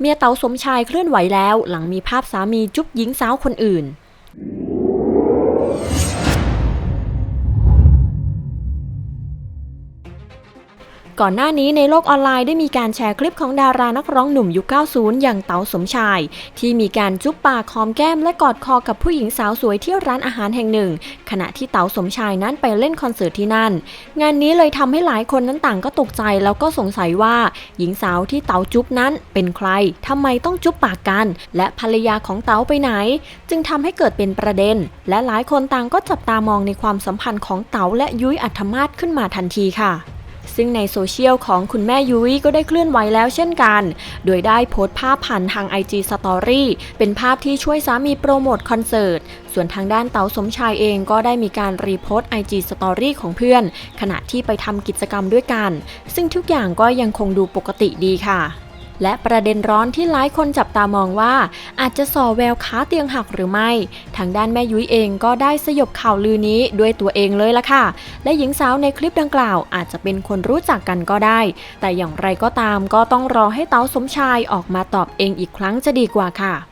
เมียเต๋าสมชายเคลื่อนไหวแล้ว หลังมีภาพสามีจุ๊บหญิงสาวคนอื่น ก่อนหน้านี้ในโลกออนไลน์ได้มีการแชร์คลิปของดารานักร้องหนุ่มยุค 90 อย่างเต๋าสมชาย ที่มีการจุ๊บปากหอมแก้มและกอดคอกับผู้หญิงสาวสวยที่ร้านอาหารแห่งหนึ่ง ขณะที่เต๋าสมชายนั้นไปเล่นคอนเสิร์ตที่นั่น งานนี้เลยทำให้หลายคนนั้นต่างก็ตกใจแล้วก็สงสัยว่า หญิงสาวที่เต๋าจุ๊บนั้นเป็นใครทำไมต้องจุ๊บปากกัน และภรรยาของเต๋าไปไหน จึงทำให้เกิดเป็นประเด็น และหลายคนต่างก็จับตามองในความสัมพันธ์ของเต๋าและยุ้ยอัธมาศขึ้นมาทันทีค่ะ ซึ่งในโซเชียลของคุณแม่ยุ้ยก็ได้เคลื่อนไหวแล้วเช่นกัน โดยได้โพสต์ภาพผ่านทาง IG Story เป็นภาพที่ช่วยสามีโปรโมทคอนเสิร์ต ส่วนทางด้านเต๋าสมชายเองก็ได้มีการรีโพสต์ IG Story ของเพื่อน ขณะที่ไปทำกิจกรรมด้วยกัน ซึ่งทุกอย่างก็ยังคงดูปกติดีค่ะ และประเด็นร้อนที่หลายคนจับตามองว่า อาจจะส่อแววขาเตียงหักหรือไม่ ทางด้านแม่ยุ้ยเองก็ได้สยบข่าวลือนี้ด้วยตัวเองเลยละค่ะ และหญิงสาวในคลิปดังกล่าว อาจจะเป็นคนรู้จักกันก็ได้ แต่อย่างไรก็ตามก็ต้องรอให้เต๋าสมชายออกมาตอบเองอีกครั้งจะดีกว่าค่ะ